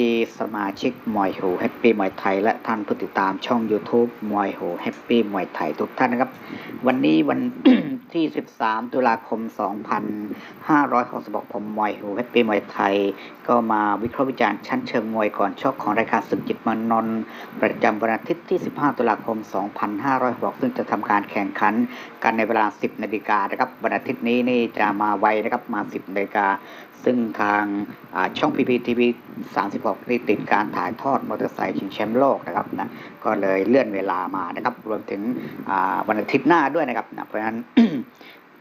ดีสมาชิกมวยหูแฮปปี้มวยไทย และท่านผู้ติดตามช่อง YouTube มวยหูแฮปปี้มวยไทยทุกท่านนะครับ วันนี้วันที่ 13 ตุลาคม 2566 ผมมวยหูแฮปปี้มวยไทย ก็มาวิเคราะห์วิจารณ์ชั้นเชิงมวยก่อนชกของรายการศึกจิตมนนท์ประจำวันอาทิตย์ที่ 15 ตุลาคม 2566 ซึ่งจะทำการแข่งขันกันในเวลา 10 นาฬิกานะครับวันอาทิตย์นี้นี่จะมาไวนะครับมา 10 นาฬิกาซึ่งทางช่อง PPTV 36นี่ติดการถ่ายทอดมอเตอร์ไซค์ชิงแชมป์โลกนะครับนะก็เลยเลื่อนเวลามานะครับรวมถึงวันอาทิตย์หน้าด้วยนะครับนะเพราะฉะนั้น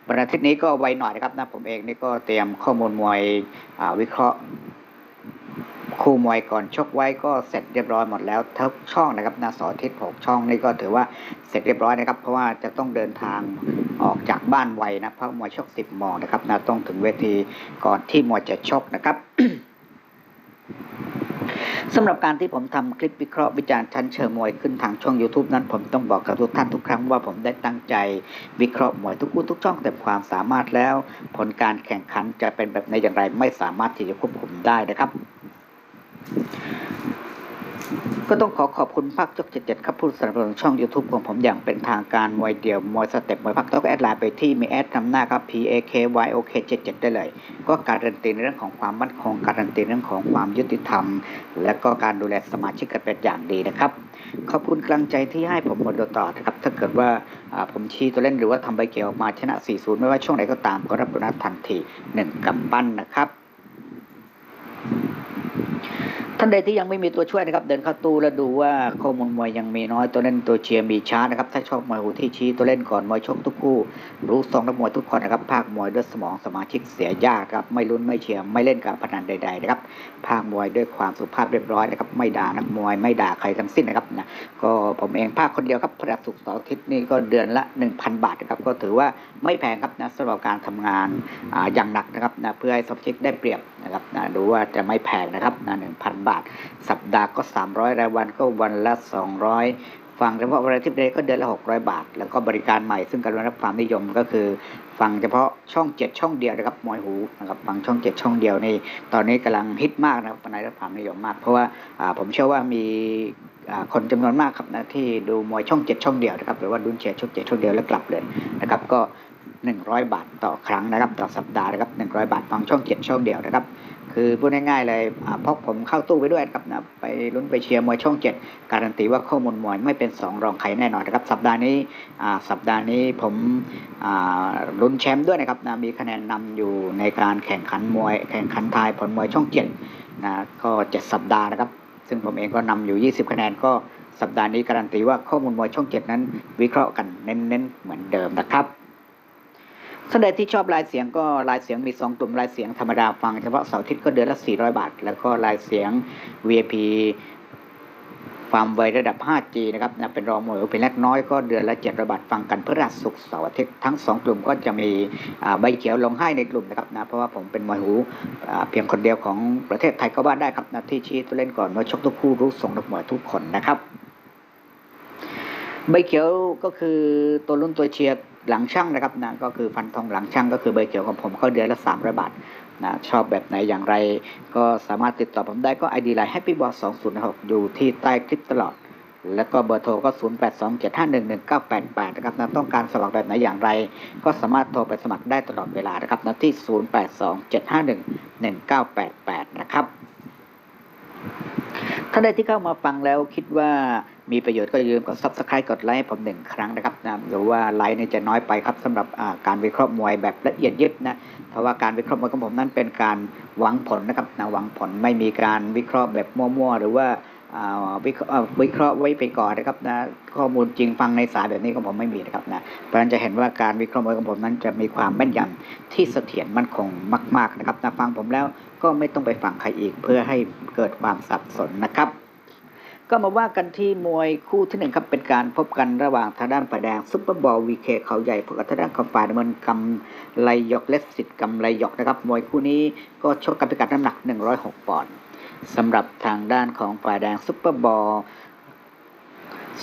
วันอาทิตย์นี้ก็ไวหน่อยนะครับนะผมเองนี่ก็เตรียมข้อมูลมวยวิเคราะห์ คู่มวยก่อนชกไว้ก็เสร็จเรียบร้อยหมดแล้วทุกช่องนะครับนาสอทิศหกช่องนี่ก็ถือว่าเสร็จเรียบร้อยนะครับ เพราะว่าจะต้องเดินทางออกจากบ้านไวนะเพราะมวยชกสิบโมงนะครับนะต้องถึงเวทีก่อนที่มวยจะชกนะครับสำหรับการที่ผมทำคลิปวิเคราะห์วิจารณ์ชั้นเชิงมวยขึ้นทางช่อง YouTube นั้นผมต้องบอกกับทุกท่านทุกครั้งว่าผมได้ตั้งใจวิเคราะห์มวยทุกคู่ทุกช่องเต็มความสามารถแล้ว ผลการแข่งขันจะเป็นแบบไหนอย่างไรไม่สามารถที่จะควบคุมได้นะครับ ก็ต้องขอขอบคุณภาคจก77ครับผู้สนับสนุนช่อง YouTube ของผมอย่างเป็นทางการมวยเดี่ยวมวยสเต็ปมวยพักต้องแอดไลน์ไปที่มีแอดนำหน้าครับ P A K Y O K 77ได้เลย ก็การันตีในเรื่องของความมั่นคง การันตีเรื่องของความยุติธรรม และก็การดูแลสมาชิกกันเป็นอย่างดีนะครับ ขอบคุณกำลังใจที่ให้ผมมาโดยตลอนะครับ ถ้าเกิดว่าอ่าผมชี้ตัวเล่นหรือว่าทำใบเกี่ยวออกมาชนะ 4-0 ไม่ว่าช่วงไหนก็ตามก็รับโบนัสทันที 1กำปั้นนะครับ ท่านใดที่ยังไม่มีตัวช่วยนะครับ เดินเข้าตู้แล้วดูว่าข้อมูลมวยยังมีน้อยตัวเล่นตัวเชียร์มีช้านะครับ ถ้าชอบมวยหูที่ชี้ตัวเล่นก่อนมวยชกทุกคู่ รู้ทรงนักมวยทุกคนนะครับ ภาคมวยด้วยสมองสมาชิกเสียยากครับไม่ลุ้นไม่เชียร์ไม่เล่นการพนันใดๆนะครับภาคมวยด้วยความสุภาพเรียบร้อยนะครับไม่ด่านักมวยไม่ด่าใครทั้งสิ้นนะครับนะก็ผมเองภาคคนเดียวครับพระศุกร์เสอาทิตย์นี่ก็เดือนละ 1,000 บาทนะครับก็ถือว่าไม่แพงครับนะสำหรับการทำงานออย่างหนักนะครับนะเพื่อให้สมาชิกได้เปรียบนะครับนะดูว่าจะไม่แพงนะครับนะ1,000บาทสัปดาห์ก็ 300 รายวันก็วันละ 200 ฟังเฉพาะวันอาทิตย์เดย์ก็เดือนละ 600 บาท แล้วก็บริการใหม่ซึ่งการรับความนิยมก็คือ ฟังเฉพาะช่อง 7 ช่องเดียวนะครับมวยหูนะครับฟังช่อง 7 ช่องเดียวในตอนนี้กำลังฮิตมากนะครับในรับความนิยมมาก เพราะว่าผมเชื่อว่ามีคนจำนวนมากครับนะที่ดูมวยช่อง 7 ช่องเดียวนะครับหรือว่าดุนเชียร์ช่อง7ช่องเดียวแล้วกลับเลยนะครับก็ 100 บาทต่อครั้งนะครับ ต่อสัปดาห์นะครับ100 บาทฟังช่อง 7 ช่องเดียวนะครับ คือพูดง่ายๆเลยอ่าพกผมเข้าตู้ไปด้วยครับนะไปลุ้นไปเชียร์มวยช่องเจ็ดการันตีว่าข้อมูลมวยไม่เป็นสองรองใครแน่นอนนะครับ สัปดาห์นี้สัปดาห์นี้ผมลุ้นแชมป์ด้วยนะครับนะมีคะแนนนำอยู่ในการแข่งขันมวย แข่งขันทายผลมวยช่องเจ็ดนะก็เจ็ดสัปดาห์นะครับ ซึ่งผมเองก็นำอยู่ 20 คะแนนก็สัปดาห์นี้การันตีว่าข้อมูลมวยช่องเจ็ดนั้น วิเคราะห์กันเน้นๆเหมือนเดิมนะครับ ท่านใดที่ชอบลายเสียงก็ลายเสียงมี 2 กลุ่มลายเสียงธรรมดาฟังเฉพาะเสาร์อาทิตย์ก็เดือนละ 400 บาท แล้วก็ลายเสียง VIP ความไวระดับ 5G นะครับนะเป็นรองมวยเป็นเล็กน้อยก็เดือนละ70บาทฟังกันเพื่อรัศุกร์เสาร์อาทิตย์ทั้ง 2 กลุ่มก็จะมีใบเขียวลงให้ในกลุ่มนะครับนะเพราะว่าผมเป็นมวยหูเพียงคนเดียวของประเทศไทยก็ว่าได้ครับนะที่ชี้ตัวเล่นก่อนว่าชกทุกคู่รู้ทรงนักมวยทุกคนนะครับ ใบเขียวก็คือตัวรุ่นตัวเชียร์ หลังช่างนะครับนะก็คือฟันทองหลังช่างก็คือใบอร์เขียวของผมก็เดือนละสามร้อยบาทนะชอบแบบไหนอย่างไร ก็สามารถติดต่อผมได้ก็ไอดีไลน์ Happy b o s 206อยู่ที่ใต้คลิปตลอด แล้วก็เบอร์โทรก็ 0827511988 นะครับนะต้องการสมัครแบบไหนอย่างไร ก็สามารถโทรไปสมัครได้ตลอดเวลานะครับนะที่ 0827511988 นะครับท่านใดที่เข้ามาฟังแล้วคิดว่า มีประโยชน์ก็อย่าลืมกด subscribe กดไลค์ให้ผมหนึ่งครั้งนะครับนะหรือว่าไลค์เนี่ยจะน้อยไปครับสำหรับการวิเคราะห์มวยแบบละเอียดยิบนะเพราะว่าการวิเคราะห์มวยของผมนั้นเป็นการหวังผลนะครับนะหวังผลไม่มีการวิเคราะห์แบบมั่วๆหรือว่าอ่าวิเคราะห์อ่าวิเคราะห์ไว้ไปก่อนนะครับนะข้อมูลจริงฟังในสายแบบนี้ของผมไม่มีนะครับนะเพราะฉะนั้นจะเห็นว่าการวิเคราะห์มวยของผมนั้นจะมีความแม่นยำที่เสถียรมั่นคงมาก ๆนะครับนะฟังผมแล้วก็ไม่ต้องไปฟังใครอีกเพื่อให้เกิดความสับสนนะครับ ก็มาว่ากันที่มวยคู่ที่หนึ่งครับเป็นการพบกันระหว่างทางด้านฝ่ายแดงซุปเปอร์บอลวีเคเขาใหญ่พบกับทางด้านของฝ่ายน้ำเงินกำไลยกเลสสิทธิ์กำไรหยกนะครับมวยคู่นี้ก็ชกกันพิกัดน้ำหนัก 106 ปอนด์สำหรับทางด้านของฝ่ายแดงซุปเปอร์บอล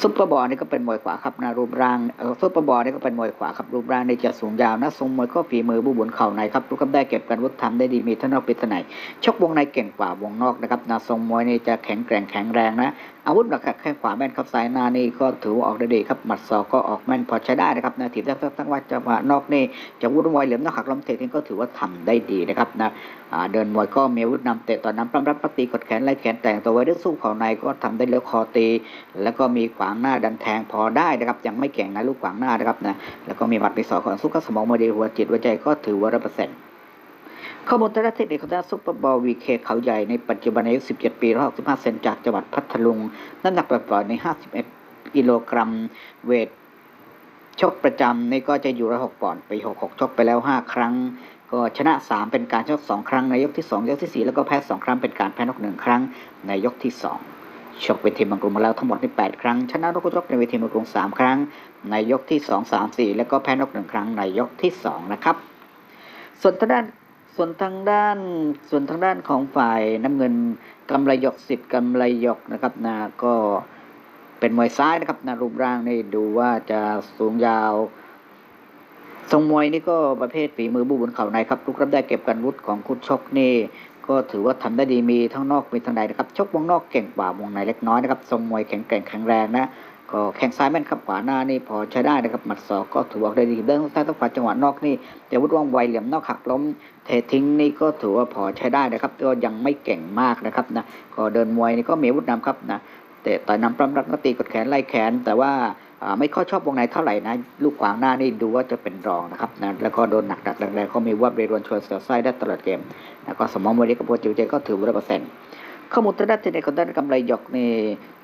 ซุปเปอร์บอลนี่ก็เป็นมวยขวาครับนะรูปร่างเออซุปเปอร์บอลนี่ก็เป็นมวยขวาครับรูปร่างนี่จะสูงยาวนะทรงมวยก็ฝีมือบุบุนเข่าในครับลูกกำได้เก็บกันวุฒิทำได้ดีมีท่านอกปิศนัยชกวงในเก่งกว่าวงนอกนะครับนะทรงมวยนี่จะแข็งแกร่งแข็งแรงนะ อาวุธหลักแข้งขวาแม่นครับสายนานี่ก็ถือว่าออกได้ดีครับหมัดศอกก็ออกแม่นพอใช้ได้นะครับนะถีบได้ทั้งว่าจังหวะนอกนี่จะวุฒิมวยเหลี่ยมนอกหักล้มเตะนี่ก็ถือว่าทำได้ดีนะครับนะเดินมวยก็มีอาวุธนำเตะต่อนน้ำปล้ำรับปตีกดแขนไล่แขนแต่งตัวไว้ด้วยสู้เข่าในก็ทำได้เลี้วคอตี แล้วก็มีขวางหน้าดันแทงพอได้นะครับยังไม่เก่งนะลูกขวางหน้านะครับนะแล้วก็มีหมัดมีศอกของสู้กับสมองมาดีหัวจิตหัวใจก็ถือว่าร้อยเปอร์เซ็นต์ ข้อมูลทางด้านเทคนิคของด้านซุปเปอร์บอลวีเคเขาใหญ่ในปัจจุบันอายุ17 ปี 165 เซนจากจังหวัดพัทลุง น้ำหนักปล่อยๆใน 51 กิโลกรัม เวทชกประจำนี่ก็จะอยู่ร้อยหกปอนด์ไปหกหกชกไปแล้วห้าครั้ง ก็ชนะสามเป็นการชกสองครั้ง ในยกที่สองยกที่สี่แล้วก็แพ้สองครั้งเป็นการแพ้นกหนึ่งครั้ง ในยกที่สองชกเวทีมังกรุงมาแล้วทั้งหมดในี่แปดครั้ง ชนะนกชกในเวทีมังกรสามครั้ง ในยกที่สองสามสี่แล้วก็แพ้นกหนึ่งครั้งในยกที่สองนะครับส่วนทางด้าน ส่วนทางด้านส่วนทางด้านของฝ่ายน้ำเงินกำไรหยกสิทธิ์กำไรหยกนะครับนะก็เป็นมวยซ้ายนะครับนะรูปร่างนี่ดูว่าจะสูงยาวทรงมวยนี่ก็ประเภทฝีมือบูบนเข่าในครับทุกรับได้เก็บกันวุฒิของคุณชกนี่ก็ถือว่าทำได้ดีมีทั้งนอกมีทั้งในนะครับชกวงนอกเก่งกว่าวงในเล็กน้อยนะครับทรงมวยแข็งแกร่งแข็งแรงนะ ก็แข้งซ้ายแม่นครับขวาหน้านี่พอใช้ได้นะครับหมัดศอกก็ถือว่าได้ดีเดินซ้ายต้องขวาจังหวะนอกนี่แต่วุฒิว่องไวเหลี่ยมนอกหักล้มเททิ้งนี่ก็ถือว่าพอใช้ได้นะครับก็ยังไม่เก่งมากนะครับนะก็เดินมวยนี่ก็มีวุธนำครับนะเตะต่อยนำปล้ำรักก็ตีกดแขนไล่แขน แต่ว่าไม่ค่อยชอบวงในเท่าไหร่นะลูกขวางหน้านี่ดูว่าจะเป็นรองนะครับนะแล้วก็โดนหนักดักแรงๆเขามีวับเรรวนชวนเสือไส้ได้ตลอดเกมแล้วก็สมองมวยเล็กกับโปรจิวเจก็ถือว่าร้อยเปอร์เซ็นต์ ข้อมูลทางด้านเทคนิคของด้านกำไรหยกใน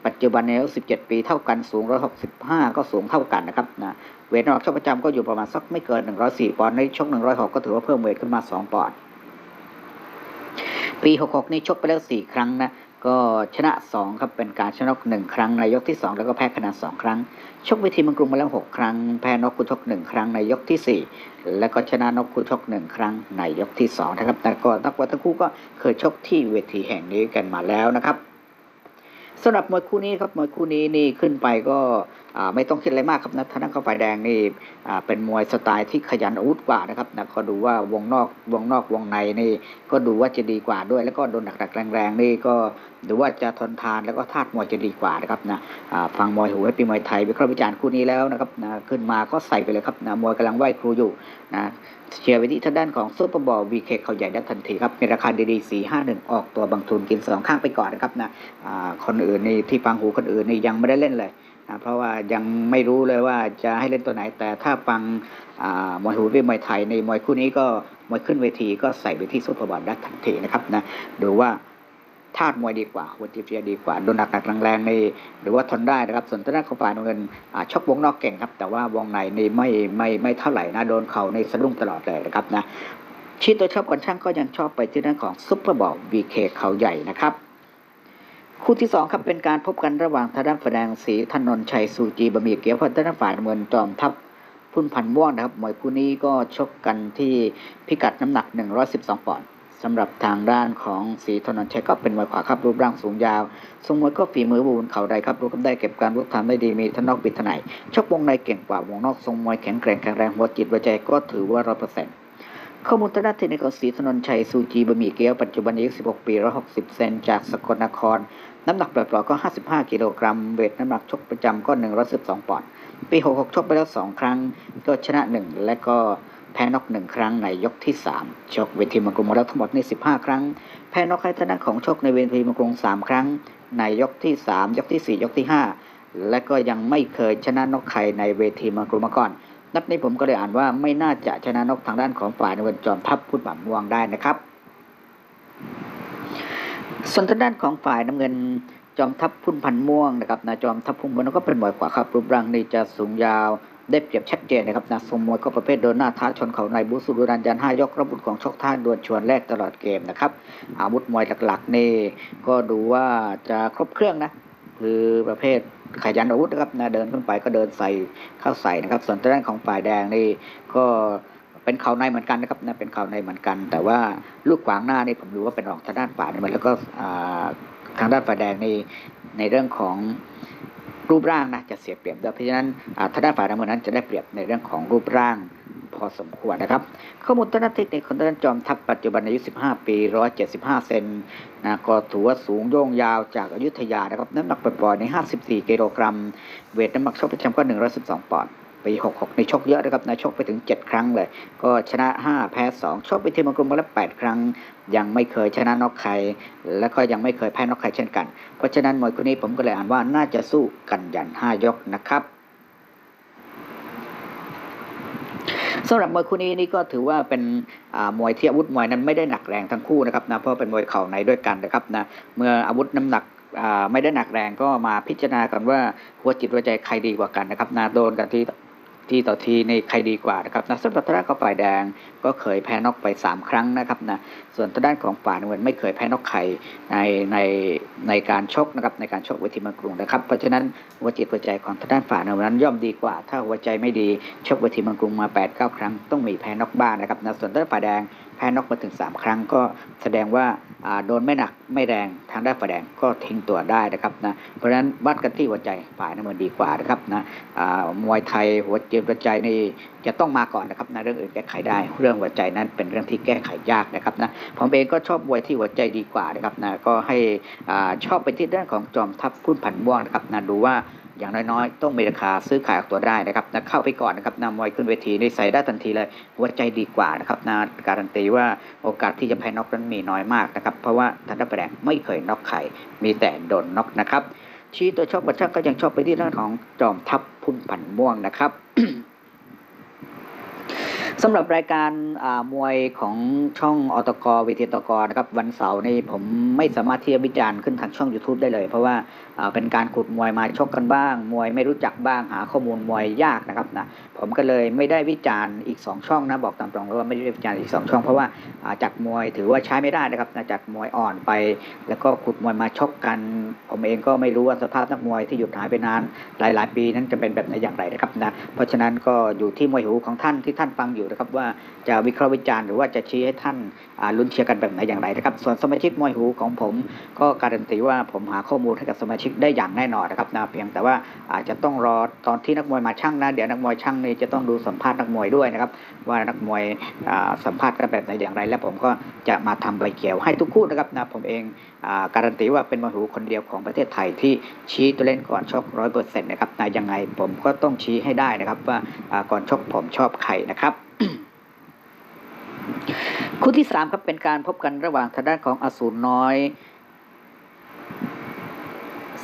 ปัจจุบันในอายุ17 ปีเท่ากันสูง 165 ก็สูงเท่ากันนะครับนะเวทน้ำหนักชกประจำก็อยู่ประมาณสักไม่เกิน 104 ปอนด์ในช่วง106 ก็ถือว่าเพิ่มเวทขึ้นมา 2 ปอนด์ปี 66 นี่ชกไปแล้ว 4 ครั้งนะ ก็ชนะ 2 ครับเป็นการชนะหนึ่งครั้งในยกที่ 2 แล้วก็แพ้คะแนน2ครั้ง ชกเวทีมังกรุงมาแล้ว 6 ครั้ง แพ้นกคุชก1ครั้งในยกทีสี่ 4 แล้วก็ชนะนกคุชก1ครั้งในยกที่2นะครับแต่ก็นักวัตทั้งคู่ก็เคยชกที่เวทีแห่งนี้กันมาแล้วนะครับสำหรับมวยคู่นี้ครับมวยคู่นี้นี่ขึ้นไปก็ ไม่ต้องคิดอะไรมากครับนะทางด้นข้าฝ่ายแดงนี่เป็นมวยสไตล์ที่ขยันอาวุธกว่านะครับนะก็ดูว่าวงนอกวงนอกวงในนี่ก็ดูว่าจะดีกว่าด้วย แล้วก็โดนหนักๆแรงๆนี่ก็ดูว่าจะทนทานแล้วก็ธาตุมวยจะดีกว่านะครับนะฟังมวยหูไว้ปีมวยไทยวิเคราะห์วิจารณ์คู่นี้แล้วนะครับนะขึ้นมาก็ใส่ไปเลยครับนะมวยกำลังไหวครูอยู่นะเชียร์ไปที่ทางด้านของซูเปอร์บอลวีเคเขาใหญ่ได้ทันทีครับ ในราคาดีๆสี่ห้าหนึ่งออกตัวบางทุนกินสองข้างไปก่อนนะครับนะคนอื่นนี่ที่ฟังหูคนอื่นนี่ยังไม่ได้เล่นเลย เพราะว่ายังไม่รู้เลยว่าจะให้เล่นตัวไหน แต่ถ้าฟังมวยหูด้วยมวยไทยในมวยคู่นี้ก็มวยขึ้นเวทีก็ใส่ไปที่ซุปเปอร์บอลได้ทันทีนะครับนะดูว่าธาตุมวยดีกว่าวัตถุเรียดีกว่าโดนหนักๆแรงๆในหรือว่าทนได้นะครับ ส่วนทางด้าของฝ่ายเงินอ่าชกวงนอกเก่งครับ แต่ว่าวงในนี่ไม่ไม่ไม่เท่าไหร่นะโดนเข่าในสะดุ้งตลอดเลยนะครับนะชีตัวชอบกันช่างก็ยังชอบไปที่ด้านของซุปเปอร์บอลวีเคเขาใหญ่นะครับ คู่ที่สองครับเป็นการพบกันระหว่างทางด้านฝ่ายแดงสีถนนชัยสูจีบะหมี่เกี๊ยวพันธด้านฝ่ายเงินจอมทัพพุ่นพันม่วงนะครับมวยคู่นี้ก็ชกกันที่พิกัดน้ำหนัก 112 ปอนด์สำหรับทางด้านของสีธนนชัยก็เป็นมวยขวาครับรูปร่างสูงยาวทรงมวยก็ฝีมือบูนเข่าใดครับรู้กันได้เก็บการรุกทำได้ดีมีทนอกปิดทนายชกวงในเก่งกว่าวงนอกทรงมวยแข็งแกร่งแข็งแรงหัวจิตหัวใจก็ถือว่าร้อยเปอร์เซ็นต์ ข้อมูลทางด้านเทคนิคสีถนนชัยซูจีบะหมี่เกี๊ยวปัจจุบันอายุ 16 ปี 160 เซนจากสกลนคร น้ำหนักปล่อยๆก็ 55 กิโลกรัม เวทน้ำหนักชกประจำก็ 112 ปอนด์ ปี 66 ชกไปแล้ว 2 ครั้ง ก็ชนะ 1 และก็แพ้นอก1ครั้งในยกที่ 3 ชกเวทีมังกรมาแล้วทั้งหมดนี่15 ครั้ง แพ้นอกให้ทางด้านของชกในเวทีมังกร3 ครั้ง ในยกที่ 3 ยกที่ 4 ยกที่ 5 และก็ยังไม่เคยชนะนอกใครในเวทีมังกรมาก่อน นัดนี้ผมก็เลยอ่านว่าไม่น่าจะชนะนกทางด้านของฝ่ายในวันจอมทัพพุทธบัมม่วงได้นะครับ ส่วนทางด้านของฝ่ายน้ำเงินจอมทัพพุ่นพันม่วงนะครับนะจอมทัพพุ่นพันม่วงก็เป็นมวยขวาครับรูปร่างนี่จะสูงยาวได้เปรียบชัดเจนนะครับนะทรงมวยก็ประเภทโดนหน้าท้าชนเข่าในบูสุดุรันยันห้ายกระบุดของชกท่าดวลชวนแรกตลอดเกมนะครับอาวุธมวยหลักๆนี่ก็ดูว่าจะครบเครื่องนะ คือประเภทขยันอาวุธนะครับนะเดินขึ้นไปก็เดินใส่เข้าใส่นะครับ ส่วนทางด้านของฝ่ายแดงนี่ก็เป็นเข่าในเหมือนกันนะครับนะเป็นเข่าในเหมือนกัน แต่ว่าลูกขวางหน้านี่ผมดูว่าเป็นรองทางด้านฝ่ายน้ำเงินแล้วก็ทางด้านฝ่ายแดงในในเรื่องของรูปร่างนะจะเสียเปรียบด้วยเพราะฉะนั้นทางด้านฝ่ายน้ำเงินนั้นจะได้เปรียบในเรื่องของรูปร่าง พอสมควรนะครับ ข้อมูลทางด้านเทคนิคของทางด้านจอมทัพปัจจุบันอายุ 15 ปี 175 เซนนะก็ถือว่าสูงโยงยาวจากอายุทยานะครับ น้ำหนักปล่อยใน 54 กิโลกรัม เวทน้ำหนักชกประจำก็ 112 ปอนด์ปี66ในชกเยอะนะครับนะชกไปถึง 7 ครั้งเลย ก็ชนะ 5 แพ้ 2 ชกไปทีมกรุงมาแล้ว 8 ครั้ง ยังไม่เคยชนะนอกใคร และก็ยังไม่เคยแพ้นอกใครเช่นกัน เพราะฉะนั้นมวยคู่นี้ผมก็เลยอ่านว่าน่าจะสู้กันยัน 5 ยกนะครับ สำหรับมวยคู่นี้นี่ก็ถือว่าเป็นมวยที่อาวุธมวยนั้นไม่ได้หนักแรงทั้งคู่นะครับนะเพราะเป็นมวยเข่าในด้วยกันนะครับนะเมื่ออาวุธน้ำหนักไม่ได้หนักแรงก็มาพิจารณากันว่าหัวจิตหัวใจใครดีกว่ากันนะครับนะโดนกันที่ ที่ต่อทีในใครดีกว่านะครับนะสำหรับทางด้านของฝ่ายแดงก็เคยแพ้น็อกไป 3 ครั้งนะครับนะส่วนทางด้านของฝ่ายน้ำเงินไม่เคยแพ้น็อกใครในในในการชกนะครับในการชกเวทีเมืองกรุงนะครับเพราะฉะนั้นหัวจิตหัวใจของทางด้านฝ่ายน้ำเงินนั้นย่อมดีกว่า ถ้าหัวใจไม่ดีชกเวทีเมืองกรุงมา8 9ครั้งต้องมีแพ้น็อกบ้างนะครับนะส่วนด้านฝ่ายแดงแพ้น็อกมาถึง 3 ครั้งก็แสดงว่า โดนไม่หนักไม่แรงทางด้านฝ่ายแดงก็ทิ้งตัวได้นะครับนะเพราะฉะนั้นวัดกันที่หัวใจฝ่ายน้ำเงินดีกว่านะครับนะอ่ามวยไทยหัวจิตหัวใจนี่จะต้องมาก่อนนะครับนะเรื่องอื่นแก้ไขได้ เรื่องหัวใจนั้นเป็นเรื่องที่แก้ไขยากนะครับนะผมเองก็ชอบมวยที่หัวใจดีกว่านะครับนะก็ให้อ่าชอบไปที่ด้านของจอมทัพพุ่นผันม่วงนะครับนะดูว่า อย่างน้อยๆ ต้องมีราคาซื้อขายออกตัวได้นะครับนะเข้าไปก่อนนะครับนำมวยขึ้นเวทีได้ใส่ได้ทันทีเลยหัวใจดีกว่านะครับนะการันตีว่าโอกาสที่จะแพ้น็อกนั้นมีน้อยมากนะครับ เพราะว่าทันดับแรงไม่เคยน็อกใครมีแต่โดนน็อกนะครับชี้ตัวชอบบัตช่างก็ยังชอบไปที่ด้านของจอมทัพพุ่นผันม่วงนะครับ สำหรับรายการมวยของช่องอตกวิทยตกนะครับวันเสาร์นี้ผมไม่สามารถที่จะวิจารณ์ขึ้นทางช่อง YouTube ได้เลย เพราะว่าเป็นการขุดมวยมาชกกันบ้าง มวยไม่รู้จักบ้างหาข้อมูลมวยยากนะครับนะผมก็เลยไม่ได้วิจารณ์อีก 2 ช่องนะบอกตามตรงเลยว่าไม่ได้วิจารณ์อีก 2 ช่อง เพราะว่าอ่าจัดมวยถือว่าใช้ไม่ได้นะครับจัดมวยอ่อนไป แล้วก็ขุดมวยมาชกกัน ผมเองก็ไม่รู้ว่าสภาพนักมวยที่หยุดหายไปนานหลายๆ ปีนั้นจะเป็นแบบไหนอย่างไรนะครับนะเพราะฉะนั้นก็อยู่ที่มวยหูของท่านที่ท่านฟังอยู่นะครับว่าจะวิเคราะห์วิจารณ์หรือว่าจะชี้ให้ท่านลุ้นเชียร์กันแบบไหนอย่างไรนะครับ ส่วนสมาชิกมวยหูของผม ก็การันตีว่าผมหาข้อมูลให้กับสมาชิกได้อย่างแน่นอนนะครับนะเพียงแต่ว่าอาจจะต้องรอตอนที่นักมวยมาชั่งนะเดี๋ยวนักมวยชั่งนี่จะต้องดูสัมภาษณ์นักมวยด้วยนะครับ ว่านักมวยสัมภาษณ์กันแบบไหนอย่างไร และผมก็จะมาทำใบเกี่ยวให้ทุกคู่นะครับนะผมเองอการันตีว่าเป็นมหูคนเดียวของประเทศไทยที่ชี้ตัวเล่นก่อนชกร้อยเปอร์เซ็นต์นะครับนะยังไงผมก็ต้องชี้ให้ได้นะครับ ว่าก่อนชกผมชอบใครนะครับคู่ที่สามครับเป็นการพบกันระหว่างทางด้านของอสูรน้อย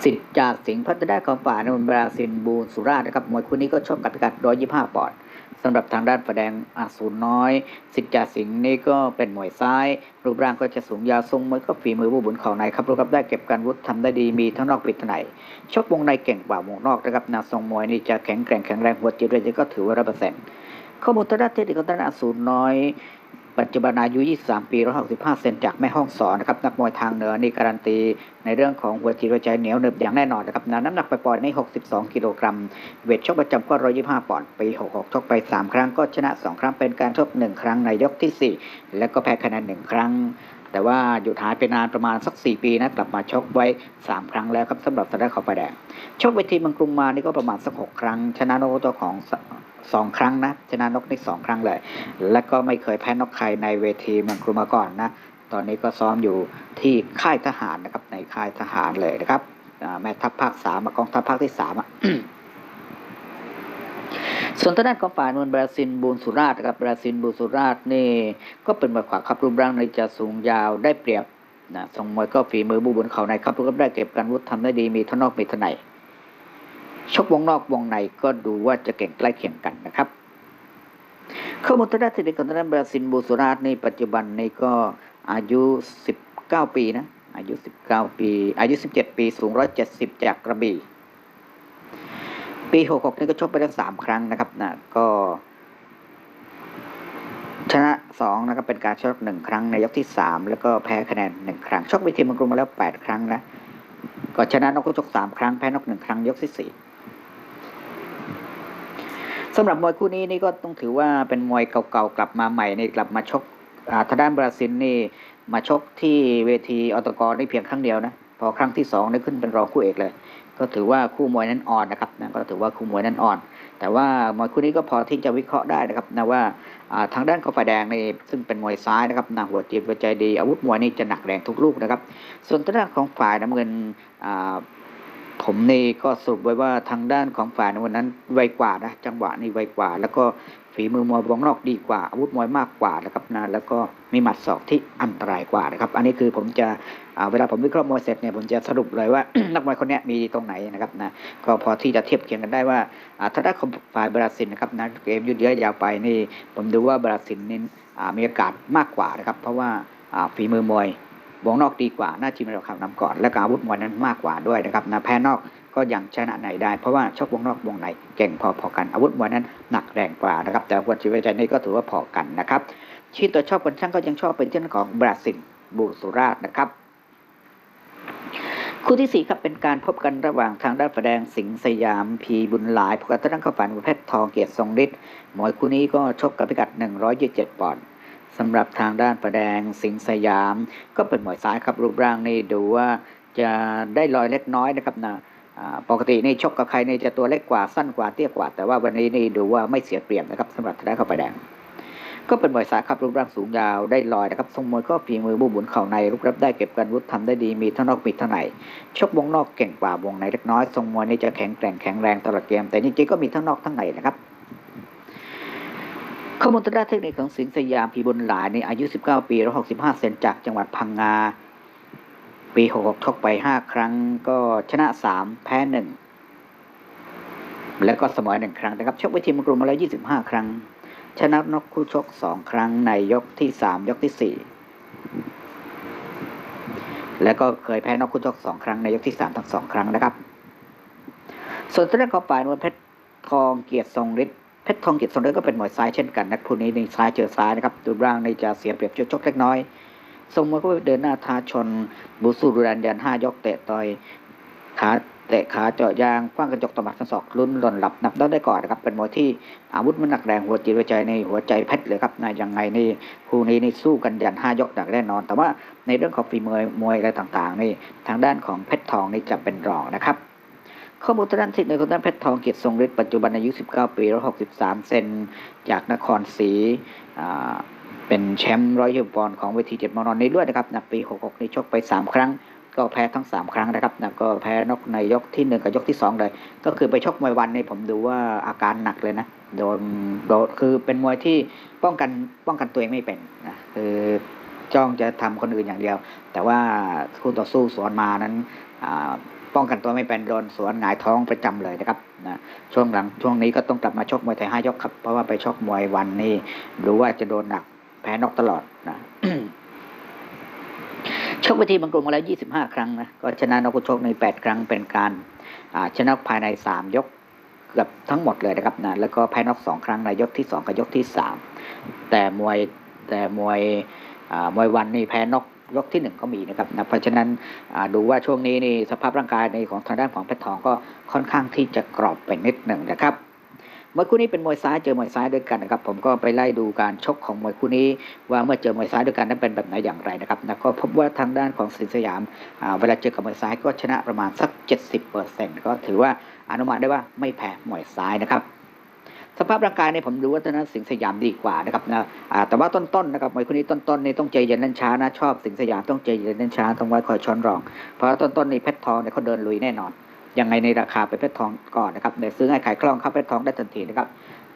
สิทธิ์จากสิงห์พัฒนาของป่านนบราซินบูนสุราษฎร์นะครับมวยคู่นี้ก็ชกกับพิกัด125ปอนด์สำหรับทางด้านฝ่ายแดงอาสูรน้อย สิทธิ์จากสิงห์นี่ก็เป็นมวยซ้าย รูปร่างก็จะสูงยาวทรงมวยก็ฝีมือผู้บุญเข่าในครับรู้ครับได้เก็บการวุฒิทำได้ดีมีทั้งนอกปิดทั้งในชกวงในเก่งกว่าวงนอกนะครับนาทรงมวยนี่จะแข็งแกร่งแข็งแรงหัวจิตเรนก็ถือว่าร้อยเปอร์เซ็นต์ข้อมูลทางด้านเทคนิคของทางด้านอาสูรน้อย ปัจจุบันอายุ 23 ปี 165 เซนจากแม่ห้องสอนนะครับ นักมวยทางเหนือนี่การันตี ในเรื่องของหัวจิตหัวใจเหนียวหนึบอย่างแน่นอนนะครับน้ำหนักไปปล่อยๆใน 62 กิโลกรัม เวทชกประจำก็ 125 ปอนด์ ปี 66 ชกไป 3 ครั้งก็ชนะ 2 ครั้งเป็นการชก 1 ครั้งในยกทีสี่ 4 แล้วก็แพ้คะแนน 1 ครั้ง แต่ว่าหยุดหายไปนานประมาณสัก 4 ปีนะ กลับมาชกไว้ 3 ครั้งแล้วครับสำหรับทางด้านเขาไปแดง ชกเวทีเมังกรุงมานี่ก็ประมาณสัก 6 ครั้ง ชนะโนกตัวของ สองครั้งนะชนะนกนี่สองครั้งเลย และก็ไม่เคยแพ้นกใครในเวทีเมังกรุงมาก่อนนะ ตอนนี้ก็ซ้อมอยู่ที่ค่ายทหารนะครับ ในค่ายทหารเลยนะครับ แม่ทัพภาคสามกองทัพภาคที่สามอะส่วนทางด้านของฝ่ายนวลบราซินบูนสุราษฎร์นะครับบราซินบูนสุราษฎร์นี่ก็เป็นมวยขวาครับรูปร่างในจะสูงยาวได้เปรียบนะทรงมวยก็ฝีมือบูบนเขาในครับรูปร่างได้เก็บการวุฒิทำได้ดีมีทนอกมีทั้งใน ชกวงนอกวงในก็ดูว่าจะเก่งใกล้เคียงกันนะครับเข้อมูลทางด้านเทคนิของทางด้านบราซินบูสุราษฎร์ในปัจจุบันนี้ก็อายุ 19 ปีนะอายุ 19 ปี อายุ 17 ปีสูง 170 จากกระบี่ปี 66 นี่ก็ชกไปแล้วสามครั้งนะครับนะก็ชนะสองนะครับเป็นการชกหนึ่งครั้งในยกที่สามแล้วก็แพ้คะแนนหนึ่งครั้งชกไปทีมมังกรมาแล้วแปดครั้งนะก็ชนะนกกระจกสามครั้งแพ้นกหนึ่งครั้งยกที่สี่ สำหรับมวยคู่นี้นี่ก็ต้องถือว่าเป็นมวยเก่าๆกลับมาใหม่นี่กลับมาชกอ่าทางด้านบราซิลนี่มาชกที่เวทีออตกรนี่เพียงครั้งเดียวนะพอครั้งที่สองได้ขึ้นเป็นรองคู่เอกเลย ก็ถือว่าคู่มวยนั้นอ่อนนะครับนะก็ถือว่าคู่มวยนั้นอ่อน แต่ว่ามวยคู่นี้ก็พอที่จะวิเคราะห์ได้นะครับนะว่าทางด้านของฝ่ายแดงนี่ซึ่งเป็นมวยซ้ายนะครับนะหัวจิตหัวใจดีอาวุธมวยนี่จะหนักแรงทุกลูกนะครับ ส่วนทางด้านของฝ่ายน้ำเงิน ผมนี่ก็สรุปไว้ว่าทางด้านของฝ่ายใน้ำเงินนั้นไวกว่านะจังหวะนี่ไวกว่า แล้วก็ฝีมือมวยวงนอกดีกว่า อาวุธมวยมากกว่านะครับนะแล้วก็มีหมัดศอกที่อันตรายกว่านะครับ อันนี้คือผมจะเวลาผมวิเคราะห์มวยเสร็จเนี่ยผมจะสรุปเลยว่านักมวยคนนี้มีตรงไหนนะครับนะก็พอที่จะเทียบเคียงกันได้ว่าอ่าทางด้านของฝ่ายบราซิลนะครับนะเกมยืดเยื้อยาวไปนี่ผมดูว่าบราซิลนี่อ่ามีโอกาสมากกว่านะครับ เพราะว่าฝีมือมวย วงนอกดีกว่าหน้าจีมเราขับนำก่อน และก็อาวุธมวยนั้นมากกว่าด้วยนะครับนะแพ้นอกก็ยังชนะไหนได้ เพราะว่าชกวงนอกวงในเก่งพอๆกันอาวุธมวยนั้นหนักแรงกว่านะครับแต่วันชีวิตใจนี่ก็ถือว่าพอกันนะครับชีตัวชอบคนช่างก็ยังชอบเป็นเช่นของบราซิลบูสุราษฎร์นะครับคู่ที่สี่ครับเป็นการพบกันระหว่างทางด้านฝ่ายแดงสิงสยามพีบุญหลายพบกับทางด้านข้าฝันประเภททองเกียรติทรงฤทธิ์มวยคู่นี้ก็ชกกับพิกัด 127 ปอนด์ สำหรับทางด้านฝ่าแดงสิงสยาม ก็เป็นมวยซ้ายครับรูปร่างนี่ดูว่าจะได้ลอยเล็กน้อยนะครับนะปกตินี่ชกกับใครนี่จะตัวเล็กกว่าสั้นกว่าเตี้ยกว่า แต่ว่าวันนี้นี่ดูว่าไม่เสียเปรียบนะครับสำหรับทางด้านข้าฝ่าแดง ก็เป็นมวยสายครับรูปร่างสูงยาวได้ลอยนะครับทรงมวยก็ฝีมือบูบุนเข่าในรูปรับได้เก็บกันวุฒิทำได้ดีมีทั้งนอกมีทั้งในชกวงนอกเก่งกว่าวงในเล็กน้อยทรงมวยนี่จะแข็งแกร่งแข็งแรงตลอดเกมแต่จริงๆก็มีทั้งนอกทั้งในนะครับ ข้อมูลทางด้านเทคนิคของสิงห์สยามพีบุญหลายในอายุ 19 ปี 165 เซนจากจังหวัดพังงา ปี 66ชกไป 5 ครั้งก็ชนะ 3 แพ้ 1 แล้วก็เสมอหนึ่งครั้งนะครับ ชกไว้ทีมกรุงมาแล้ว 25 ครั้ง ชนะนกคู่ชกสองครั้งในยกที่สามยกที่สี่แล้วก็เคยแพ้นกคู่ชกสองครั้งในยกที่สามทั้งสองครั้งนะครับ ส่วนตัวเรื่องของฝ่ายมวยเพชรทองเกียรติทรงฤทธิ์ เพชรทองเกียรติทรงฤทธิ์ก็เป็นมวยซ้ายเช่นกันนักผู้นี้ในซ้ายเจอซ้ายนะครับดูร่างในจะเสียเปรียบชกชกเล็กน้อยทรงมวยก็เดินหน้าท้าชน บูสูรุรันยันห้ายกเตะต่อยขาเตะขาเจาะยางคว้างกระจกตบัดทั้งศอกลุ้นหล่นหลับนับได้ก่อนนะครับ เป็นมวยที่อาวุธมันหนักแรงหัวจิตหัวใจในหัวใจเพชรเลยครับนะยังไงนี่คู่นี้นี่สู้กันยันห้ายกหนักแน่นอน แต่ว่าในเรื่องของฝีมือมวยอะไรต่างๆนี่ทางด้านของเพชรทองนี่จะเป็นรองนะครับ ข้อมูลทางด้านสิทธิ์ในคนด้านเพชรทองเกียรติทรงฤทธิ์ปัจจุบันอายุ 19 ปี163 เซนจากนครศรีเป็นแชมป์ร้อยยี่ปอนด์ของเวทีเจ็ดมอนอนนี้ด้วยนะครับนะปี 66 นี่ชกไป 3 ครั้ง ก็แพ้ทั้ง 3 ครั้งนะครับนะก็แพ้นกในยกที่ 1 กับยกที่ 2 เลย ก็คือไปชกมวยวันนี่ผมดูว่าอาการหนักเลยนะโดนโดนคือเป็นมวยที่ป้องกันป้องกันตัวเองไม่เป็นนะคือจ้องจะทำคนอื่นอย่างเดียว แต่ว่าคู่ต่อสู้สวนมานั้นอ่า ป้องกันตัวไม่เป็นโดนสวนหงายท้องประจำเลยนะครับนะช่วงหลังช่วงนี้ก็ต้องกลับมาชกมวยไทยห้ายกครับ เพราะว่าไปชกมวยวันนี่รู้ว่าจะโดนหนักแพ้นอกตลอดนะชกไปทีบางกลุ่มมาแล้ว 25 ครั้งนะก็ชนะนกคู่ชกใน 8 ครั้งเป็นการชนะภายใน 3 ยกเกือบทั้งหมดเลยนะครับนะแล้วก็แพ้นอก 2 ครั้งในยกที่ 2 กับยกที่ 3 แต่มวยแต่มวยมวยวันนี่แพ้นอก ยกที่ 1 ก็มีนะครับนะเพราะฉะนั้นดูว่าช่วงนี้นี่สภาพร่างกายในของทางด้านของเพชรทองก็ค่อนข้างที่จะกรอบเป็นนิดหนึ่งนะครับมวยคู่นี้เป็นมวยซ้ายเจอมวยซ้ายด้วยกันนะครับผมก็ไปไล่ดูการชกของมวยคู่นี้ ว่าเมื่อเจอมวยซ้ายด้วยกันนั้นเป็นแบบไหนอย่างไรนะครับนะก็พบว่าทางด้านของสินสยามเวลาเจอกับมวยซ้ายก็ชนะประมาณสัก 70%ก็ถือว่าอนุมานได้ว่าไม่แพ้มวยซ้ายนะครับ สภาพร่างกายเนี่ยผมดูว่าทางด้านสิงสยามดีกว่านะครับนะแต่ว่าต้นๆนะครับมวยคู่นี้ต้นๆนี่ต้องใจเย็นเล่นช้านะชอบสิงสยามต้องใจเย็นเล่นช้าต้องไว้คอยช้อนรอง เพราะต้นๆนี่เพชรทองเนี่ยเขาเดินลุยแน่นอนยังไงในราคาไปเพชรทองก่อนนะครับเดี๋ยวซื้อง่ายขายคล่องเข้าเพชรทองได้ทันทีนะครับ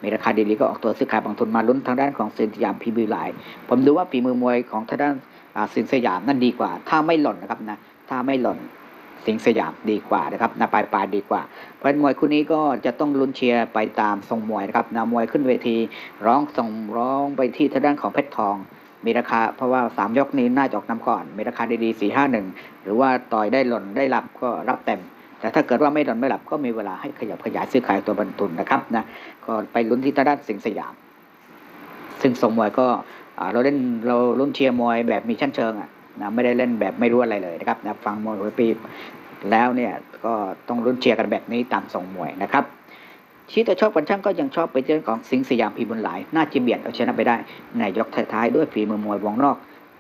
มีราคาดีๆก็ออกตัวซื้อขายบางทุนมาลุ้นทางด้านของสินสยามพีบีไลน์ผมดูว่าฝีมือมวยของทางด้านสินสยามนั่นดีกว่า ถ้าไม่หล่นนะครับนะถ้าไม่หล่น สิงสยามดีกว่านะครับนะปลายปลายดีกว่า เพราะฉะนั้นมวยคู่นี้ก็จะต้องลุ้นเชียร์ไปตามทรงมวยนะครับนะมวยขึ้นเวทีร้องส่งร้องไปที่ทางด้านของเพชรทอง มีราคาเพราะว่าสามยกนี้น่าจะออกนำก่อน มีราคาดีๆสี่ห้าหนึ่งหรือว่าต่อยได้หล่นได้รับก็รับเต็มแต่ถ้าเกิดว่าไม่หล่นไม่หลับก็มีเวลาให้ขยับขยายซื้อขายตัวบรรทุนนะครับนะก็ไปลุ้นที่ทางด้านสิงสยาม ซึ่งทรงมวยก็เราเล่นเราลุ้นเชียร์มวยแบบมีชั้นเชิงอะ นะไม่ได้เล่นแบบไม่รู้อะไรเลยนะครับนะฟังมวยหัวปีแล้วเนี่ยก็ต้องรุนเชียร์กันแบบนี้ตามสองมวยนะครับชี้แต่ชอบกันช่างก็ยังชอบไปเรื่องของสิงสยามพีบุญหลาย น่าจะเบียดเอาชนะไปได้ ในยกท้ายๆด้วยฝีมือมวยวงนอก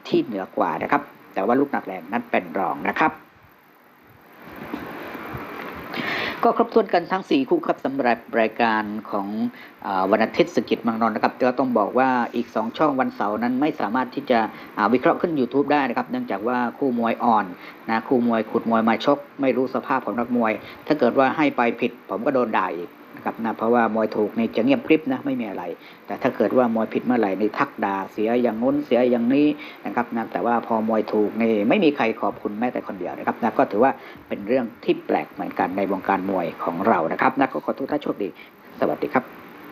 ที่เหนือกว่านะครับ แต่ว่าลูกหนักแรงนั้นเป็นรองนะครับ ก็ครบถ้วนกันทั้ง 4 คู่ครับสำหรับรายการของอวันอาทิตย์สกิจมังนอนนะครับแต่ก็ต้องบอกว่าอีก 2 ช่องวันเสาร์นั้นไม่สามารถที่จะวิเคราะห์ขึ้น YouTube ได้นะครับ เนื่องจากว่าคู่มวยอ่อนนะคู่มวยขุดมวยมาชก ไม่รู้สภาพของนักมวย ถ้าเกิดว่าให้ไปผิดผมก็โดนด่าอีก ครับนะเพราะว่ามวยถูกนี่จะเงียบกริบนะไม่มีอะไร แต่ถ้าเกิดว่ามวยผิดเมื่อไหร่ในทักด่าเสียอย่างง้นเสียอย่างนี้นะครับนะแต่ว่าพอมวยถูกนี่ไม่มีใครขอบคุณแม้แต่คนเดียวนะครับนะก็ถือว่าเป็นเรื่องที่แปลกเหมือนกันในวงการมวยของเรานะครับนะก็ขอทุกท่านโชคดี สวัสดีครับ